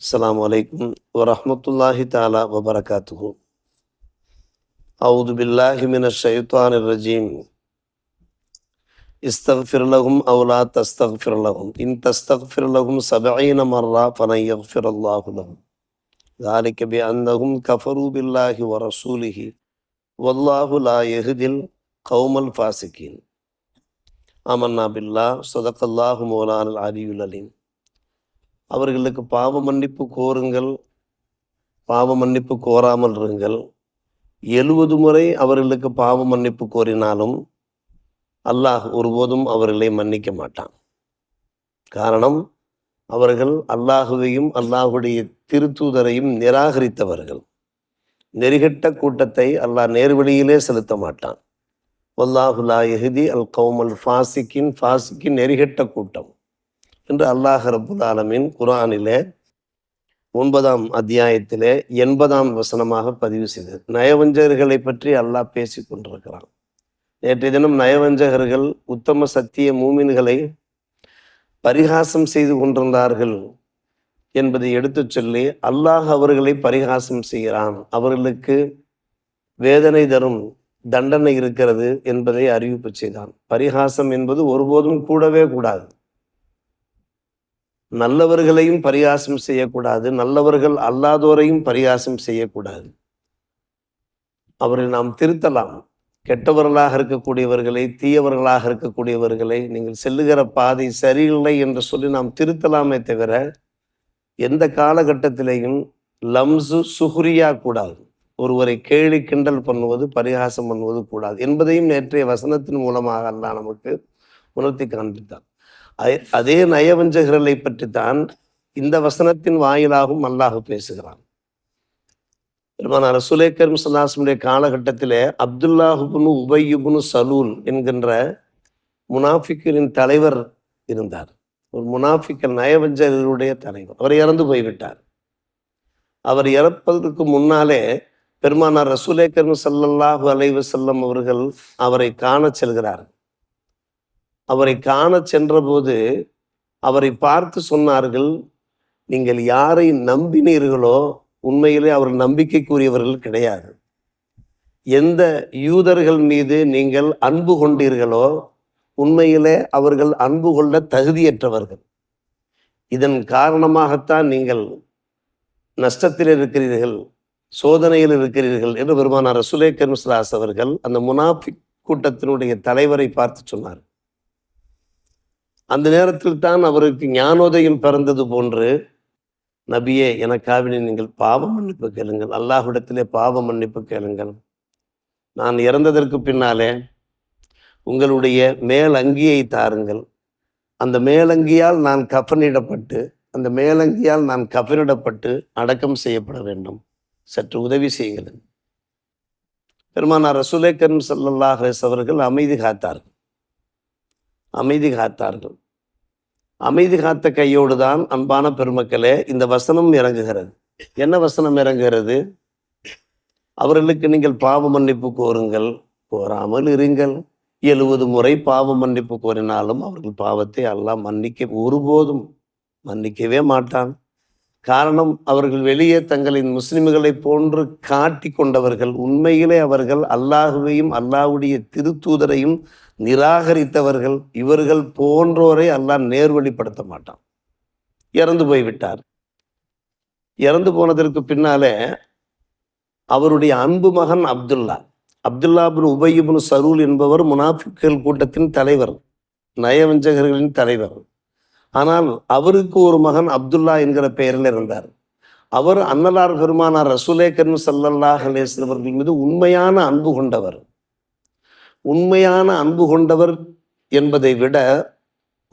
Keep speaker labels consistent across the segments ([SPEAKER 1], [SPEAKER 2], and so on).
[SPEAKER 1] السلام عليكم ورحمة الله تعالى وبركاته. أعوذ بالله من الشيطان الرجيم. استغفر لهم أو لا تستغفر لهم. إن تستغفر لهم سبعين مرة فلن يغفر الله لهم. ذلك بأنهم كفروا بالله ورسوله. والله لا يهدي القوم الفاسقين. آمنا بالله. صدق الله مولانا العلي العليم. அவர்களுக்கு பாவ மன்னிப்பு கோருங்கள். பாவ மன்னிப்பு கோராமல் இருங்கள். எழுபது முறை அவர்களுக்கு பாவ மன்னிப்பு கோரினாலும் அல்லாஹ் ஒருபோதும் அவர்களை மன்னிக்க மாட்டான். காரணம் அவர்கள் அல்லாஹுவையும் அல்லாஹுடைய திருத்தூதரையும் நிராகரித்தவர்கள். நெறிகட்ட கூட்டத்தை அல்லாஹ் நேர்வழியிலே செலுத்த மாட்டான். வல்லாஹுலா எஹதி அல் கௌமல் ஃபாசிக்கின் ஃபாசிக்கின் நெறிகட்ட கூட்டம். என்று அல்லாஹ் ரபுல் ஆலமின் குரானிலே ஒன்பதாம் அத்தியாயத்திலே எண்பதாம் வசனமாக பதிவு செய்தது. நயவஞ்சகர்களை பற்றி அல்லாஹ் பேசி கொண்டிருக்கிறான். நேற்றைய தினம் நயவஞ்சகர்கள் உத்தம சத்திய மூமின்களை பரிகாசம் செய்து கொண்டிருந்தார்கள் என்பதை எடுத்துச் சொல்லி அல்லாஹ் அவர்களை பரிகாசம் செய்கிறான். அவர்களுக்கு வேதனை தரும் தண்டனை இருக்கிறது என்பதை அறிவிப்பு செய்தான். பரிகாசம் என்பது ஒருபோதும் கூடவே கூடாது. நல்லவர்களையும் பரிகாசம் செய்யக்கூடாது நல்லவர்கள் அல்லாதோரையும் பரிகாசம் செய்யக்கூடாது. அவரை நாம் திருத்தலாம். கெட்டவர்களாக இருக்கக்கூடியவர்களை தீயவர்களாக இருக்கக்கூடியவர்களை நீங்கள் செல்லுகிற பாதை சரியில்லை என்று சொல்லி நாம் திருத்தலாமே தவிர எந்த காலகட்டத்திலையும் லம்சு சுஹுரியா கூடாது. ஒருவரை கேலி கிண்டல் பண்ணுவது பரிகாசம் பண்ணுவது கூடாது என்பதையும் நேற்றைய வசனத்தின் மூலமாக அல்லா நமக்கு உணர்த்தி காண்பித்தார். அதே- அதே நயவஞ்சகர்களை பற்றித்தான் இந்த வசனத்தின் வாயிலாகவும் அல்லாஹ் பேசுகிறான். பெருமானார் ரசூலே கரீம் சல்லாஸ்முடைய காலகட்டத்திலே அப்துல்லாஹுபுனு உபையுபுனு சலூல் என்கின்ற முனாஃபிக்கின் தலைவர் இருந்தார். ஒரு முனாஃபிக்கல் நயவஞ்சகர்களுடைய தலைவர். அவர் இறந்து போய்விட்டார். அவர் இறப்பதற்கு முன்னாலே பெருமானார் ரசூலே கரீம் ஸல்லல்லாஹு அலைஹி அவர்கள் அவரை காணச் செல்கிறார்கள். அவரை காண சென்றபோது அவரை பார்த்து சொன்னார்கள் நீங்கள் யாரை நம்பினீர்களோ உண்மையிலே அவர் நம்பிக்கைக்குரியவர்கள் கிடையாது. எந்த யூதர்கள் மீது நீங்கள் அன்பு கொண்டீர்களோ உண்மையிலே அவர்கள் அன்பு கொள்ள தகுதியற்றவர்கள். இதன் காரணமாகத்தான் நீங்கள் நஷ்டத்தில் இருக்கிறீர்கள் சோதனையில் இருக்கிறீர்கள் என்று பெருமானார் ரசூலே கர்மஸ்லாஸ் அவர்கள் அந்த முனாஃபிக் கூட்டத்தினுடைய தலைவரை பார்த்து சொன்னார். அந்த நேரத்தில் தான் அவருக்கு ஞானோதயம் பிறந்தது போன்று நபியே எனக்காவினை நீங்கள் பாவ மன்னிப்பு கேளுங்கள். அல்லாஹ்விடத்திலே பாவ மன்னிப்பு கேளுங்கள். நான் இறந்ததற்கு பின்னாலே உங்களுடைய மேலங்கியை தாருங்கள். அந்த மேலங்கியால் நான் கஃனிடப்பட்டு அந்த மேலங்கியால் நான் கஃனிடப்பட்டு அடக்கம் செய்யப்பட வேண்டும். சற்று உதவி செய்யுங்கள். பெருமானார் ரசூலே கரீம் ஸல்லல்லாஹு அவர்கள் அமைதி காத்தார்கள். அமைதி காத்தார்கள். அமைதி காத்த கையோடு தான் அன்பான பெருமக்களே இந்த வசனம் இறங்குகிறது. என்ன வசனம் இறங்குகிறது? அவர்களுக்கு நீங்கள் பாவ மன்னிப்பு கோருங்கள் கோராமல் இருங்கள். எழுபது முறை பாவ மன்னிப்பு கோரினாலும் அவர்கள் பாவத்தை எல்லாம் மன்னிக்க ஒருபோதும் மன்னிக்கவே மாட்டான். காரணம் அவர்கள் வெளியே தங்களின் முஸ்லிம்களை போன்று காட்டி கொண்டவர்கள். உண்மையிலே அவர்கள் அல்லாஹுவையும் அல்லாஹ்வுடைய திருத்தூதரையும் நிராகரித்தவர்கள். இவர்கள் போன்றோரை அல்லாஹ் நேர்வழிப்படுத்த மாட்டான். இறந்து போய்விட்டார். இறந்து போனதற்கு பின்னாலே அவருடைய அன்பு மகன் அப்துல்லா. அப்துல்லா பின் சரூல் என்பவர் முனாஃபிக்கள் கூட்டத்தின் தலைவர் நயவஞ்சகர்களின் தலைவர். ஆனால் அவருக்கு ஒரு மகன் அப்துல்லா என்கிற பெயரில் இருந்தார். அவர் அன்னலார் பெருமானார் ரசூலே கரீம் ஸல்லல்லாஹு அலைஹி அவர்கள் மீது உண்மையான அன்பு கொண்டவர். உண்மையான அன்பு கொண்டவர் என்பதை விட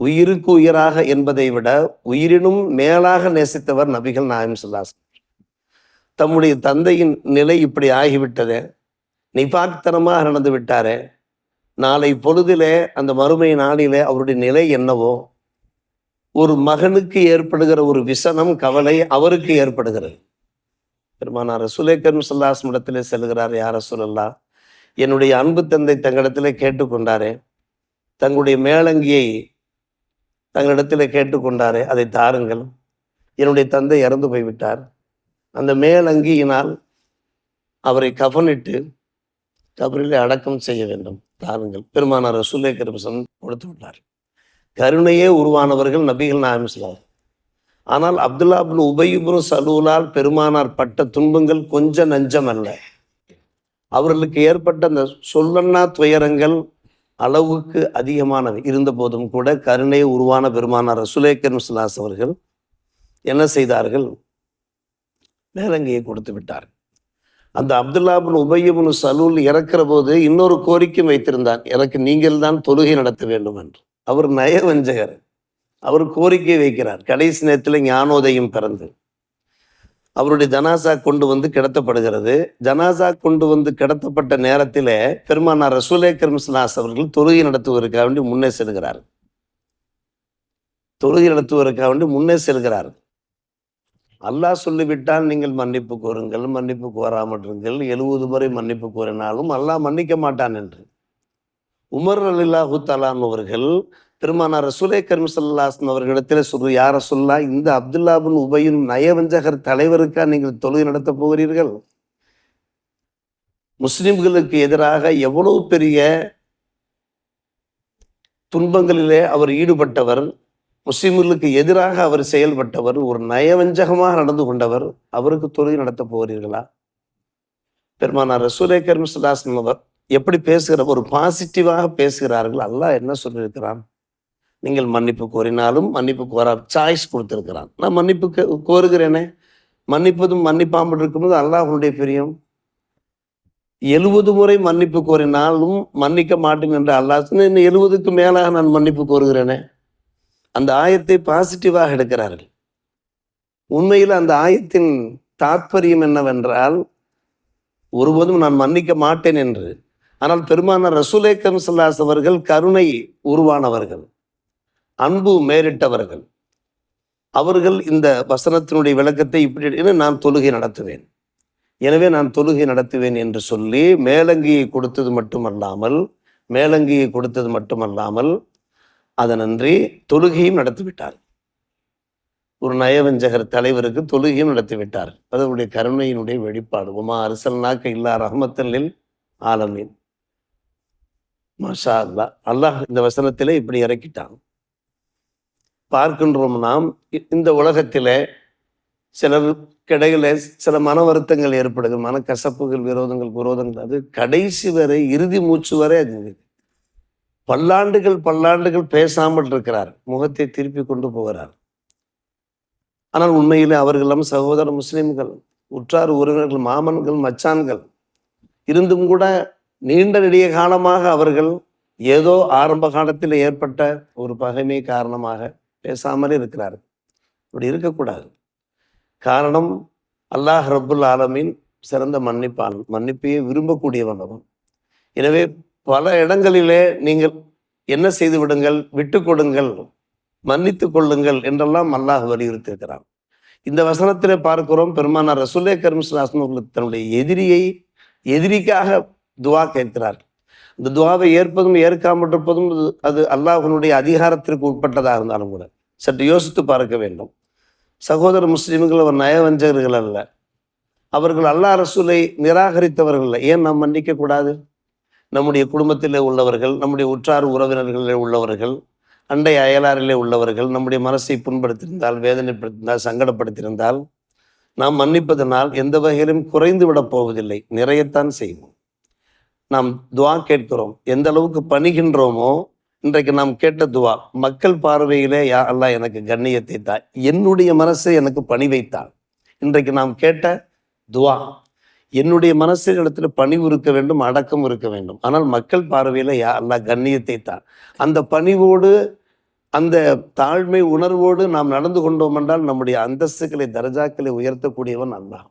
[SPEAKER 1] உயிருக்கு உயிராக என்பதை விட உயிரினும் மேலாக நேசித்தவர் நபிகள் நாயம் சொல்லாஸ் தம்முடைய தந்தையின் நிலை இப்படி ஆகிவிட்டதே. நிபாக்தனமாக நடந்து விட்டாரே. நாளை பொழுதிலே அந்த மறுமை நாளிலே அவருடைய நிலை என்னவோ ஒரு மகனுக்கு ஏற்படுகிற ஒரு விசனம் கவலை அவருக்கு ஏற்படுகிறது. பெருமானார் சுலேக்கர் சொல்லாஸ் இடத்திலே செல்கிறார் யார சொல்லல்லா என்னுடைய அன்பு தந்தை தங்களிடத்திலே கேட்டுக்கொண்டாரே. தங்களுடைய மேலங்கியை தங்களிடத்திலே கேட்டுக்கொண்டாரே அதை தாருங்கள். என்னுடைய தந்தை இறந்து போய்விட்டார். அந்த மேலங்கியினால் அவரை கவனிட்டு கபரிலே அடக்கம் செய்ய வேண்டும். தாருங்கள். பெருமானார் ரசூலே கருபசன் கொடுத்து விட்டார். கருணையே உருவானவர்கள் நபிகள் நாயம் சொல்லார் ஆனால் அப்துல்லா அப்துல் உபயுபுன் சலூலால் பெருமானார் பட்ட துன்பங்கள் கொஞ்சம் நஞ்சம் அல்ல அவர்களுக்கு ஏற்பட்ட அந்த சொல்லண்ணா துயரங்கள் அளவுக்கு அதிகமானவை. இருந்த போதும் கூட கருணை உருவான பெருமானார் ரசுலேக்கர் சுலாஸ் அவர்கள் என்ன செய்தார்கள்? மேலங்கையை கொடுத்து விட்டார் அந்த அப்துல்லாபின் உபயபுன் சலூல் இறக்கிற போது இன்னொரு கோரிக்கை வைத்திருந்தார் எனக்கு நீங்கள் தான் தொழுகை நடத்த வேண்டும் என்று. அவர் நயவஞ்சகர். அவர் கோரிக்கை வைக்கிறார். கடைசி நேரத்தில் ஞானோதயம் பிறந்து. அவருடைய ஜனாசா கொண்டு வந்து கிடத்தப்படுகிறது. ஜனாசா கொண்டு வந்து கிடத்தப்பட்ட நேரத்தில் பெருமானார் ரசூலே கிரம்ஸ்லாஸ் அவர்கள் தொழுகை நடத்துவதற்காக வேண்டி முன்னே செல்கிறார் தொழுகை நடத்துவதற்காக வேண்டி முன்னே செல்கிறார் அல்லாஹ் சொல்லிவிட்டால் நீங்கள் மன்னிப்பு கோருங்கள் மன்னிப்பு கோராமல் இருங்கள் எழுபது முறை மன்னிப்பு கோரினாலும் அல்லாஹ் மன்னிக்க மாட்டான் என்று. உமர் அலில்லாஹு தலான் அவர்கள் பெருமானார் ரசூலே கரும் அவர்களிடத்தில் சொல்லு யார சொல்லா இந்த அப்துல்லாபின் உபயின் நயவஞ்சகர் தலைவருக்கா நீங்கள் தொழுகை நடத்த போகிறீர்கள்? முஸ்லிம்களுக்கு எதிராக எவ்வளவு பெரிய துன்பங்களிலே அவர் ஈடுபட்டவர் முஸ்லிம்களுக்கு எதிராக அவர் செயல்பட்டவர் ஒரு நயவஞ்சகமாக நடந்து கொண்டவர் அவருக்கு தொழுகை நடத்த போகிறீர்களா? பெருமானார் ரசூலே கரும் அவர் எப்படி பேசுகிற ஒரு பாசிட்டிவாக பேசுகிறார்கள். அல்லாஹ் என்ன சொல்லியிருக்கிறான்? நீங்கள் மன்னிப்பு கோரினாலும் மன்னிப்பு கோரா சாய்ஸ் கொடுத்துருக்கிறான். நான் மன்னிப்பு கோருகிறேனே. மன்னிப்பதும் மன்னிப்பாமல் இருக்கும்போது அல்லாஹனுடைய பிரியம். எழுபது முறை மன்னிப்பு கோரினாலும் மன்னிக்க மாட்டேன் என்று அல்லாஹ் இன்னும் எழுபதுக்கு மேலாக நான் மன்னிப்பு கோருகிறேனே. அந்த ஆயத்தை பாசிட்டிவாக எடுக்கிறார்கள். உண்மையில் அந்த ஆயத்தின் தாற்பயம் என்னவென்றால் ஒருபோதும் நான் மன்னிக்க மாட்டேன் என்று ஆனால் பெருமான ரசூலேக்கம் சல்லாஸ் அவர்கள் கருணை உருவானவர்கள் அன்பு மேலிட்டவர்கள். அவர்கள் இந்த வசனத்தினுடைய விளக்கத்தை இப்படி நான் தொழுகை நடத்துவேன். எனவே நான் தொழுகை நடத்துவேன் என்று சொல்லி மேலங்கியை கொடுத்தது மட்டுமல்லாமல் மேலங்கியை கொடுத்தது மட்டுமல்லாமல் அதனன்றி தொழுகையும் நடத்திவிட்டார். ஒரு நயவஞ்சகர் தலைவருக்கு தொழுகையும் நடத்திவிட்டார். அதனுடைய கருணையினுடைய வெளிப்பாடு உமா அரசல்னாக்க இல்லா ரஹமத்தலில் ஆலமீன். மாஷா அல்லா அல்லாஹ் இந்த வசனத்திலே இப்படி இறக்கிட்டான். பார்க்கின்றோம் நாம் இந்த உலகத்தில் சிலர் கிடையில சில மன வருத்தங்கள் ஏற்படுது மனக்கசப்புகள் விரோதங்கள் விரோதங்கள் அது கடைசி வரை இறுதி மூச்சு வரை அது பல்லாண்டுகள் பல்லாண்டுகள் பேசாமல் இருக்கிறார். முகத்தை திருப்பி கொண்டு போகிறார். ஆனால் உண்மையிலே அவர்களும் சகோதர முஸ்லிம்கள் உற்றார் உறவினர்கள் மாமன்கள் மச்சான்கள் இருந்தும் கூட நீண்ட நெடிய காலமாக அவர்கள் ஏதோ ஆரம்ப காலத்தில் ஏற்பட்ட ஒரு பகைமை காரணமாக பேசாமலே இருக்கிறார் இப்படி இருக்கக்கூடாது. காரணம் அல்லாஹ் ரபுல் ஆலமின் சிறந்த மன்னிப்பான் மன்னிப்பையே விரும்பக்கூடியவன் அவன். எனவே பல இடங்களிலே நீங்கள் என்ன செய்து விடுங்கள் விட்டு கொடுங்கள் மன்னித்து கொள்ளுங்கள் என்றெல்லாம் அல்லாஹ் வலியுறுத்தியிருக்கிறான். இந்த வசனத்திலே பார்க்கிறோம் பெருமானார் ரசுல்லே கர்மஸ்லாசன் தன்னுடைய எதிரியை எதிரிக்காக துவா கேட்கிறார். இந்த துவாவை ஏற்பதும் ஏற்காமல் இருப்பதும் அது அல்லாஹனுடைய அதிகாரத்திற்கு உட்பட்டதாக இருந்தாலும் கூட. சற்று யோசித்து பார்க்க வேண்டும். சகோதர முஸ்லீம்கள் அவர் நயவஞ்சகர்கள் அல்ல. அவர்கள் அல்லா ரசூலை நிராகரித்தவர்கள் அல்ல. ஏன் நாம் மன்னிக்க கூடாது? நம்முடைய குடும்பத்திலே உள்ளவர்கள் நம்முடைய உற்றார் உறவினர்களிலே உள்ளவர்கள் அண்டை அயலாரிலே உள்ளவர்கள் நம்முடைய மனசை புண்படுத்தியிருந்தால் வேதனைப்படுத்தியிருந்தால் சங்கடப்படுத்தியிருந்தால் நாம் மன்னிப்பதனால் எந்த வகையிலும் குறைந்து விடப் போவதில்லை. நிறையத்தான் செய்வோம். நாம் துவா கேட்கிறோம். எந்த அளவுக்கு பணிகின்றோமோ இன்றைக்கு நாம் கேட்ட துவா மக்கள் பார்வையிலே யா அல்லா எனக்கு கண்ணியத்தை தா என்னுடைய மனசை எனக்கு பணி வைத்தான் இன்றைக்கு நாம் கேட்ட துவா என்னுடைய மனசு இடத்துல பணிவு இருக்க வேண்டும் அடக்கம் இருக்க வேண்டும். ஆனால் மக்கள் பார்வையில் யா அல்லா கண்ணியத்தை தான் அந்த பணிவோடு அந்த தாழ்மை உணர்வோடு நாம் நடந்து கொண்டோம் என்றால் நம்முடைய அந்தஸ்துகளை தரஜாக்களை உயர்த்தக்கூடியவன் அல்லாஹ்.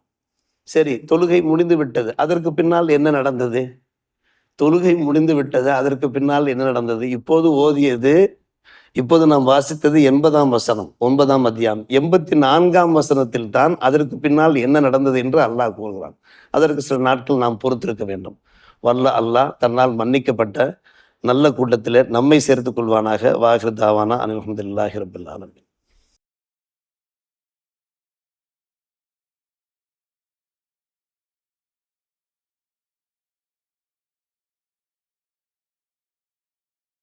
[SPEAKER 1] சரி தொழுகை முடிந்து விட்டது. அதற்கு பின்னால் என்ன நடந்தது? தொழுகை முடிந்து விட்டது. அதற்கு பின்னால் என்ன நடந்தது? இப்போது ஓதியது இப்போது நாம் வாசித்தது எண்பதாம் வசனம் ஒன்பதாம் அத்தியாயம். எண்பத்தி நான்காம் வசனத்தில் தான் அதற்கு பின்னால் என்ன நடந்தது என்று அல்லாஹ் கூறுகிறான். அதற்கு சில நாட்கள் நாம் பொறுத்திருக்க வேண்டும். வல்ல அல்லாஹ் தன்னால் மன்னிக்கப்பட்ட நல்ல கூட்டத்தில் நம்மை சேர்த்துக் கொள்வானாக. வாகிருதாவானா அனில் அஹமதுல்லாஹி ரபுல்லாலமின்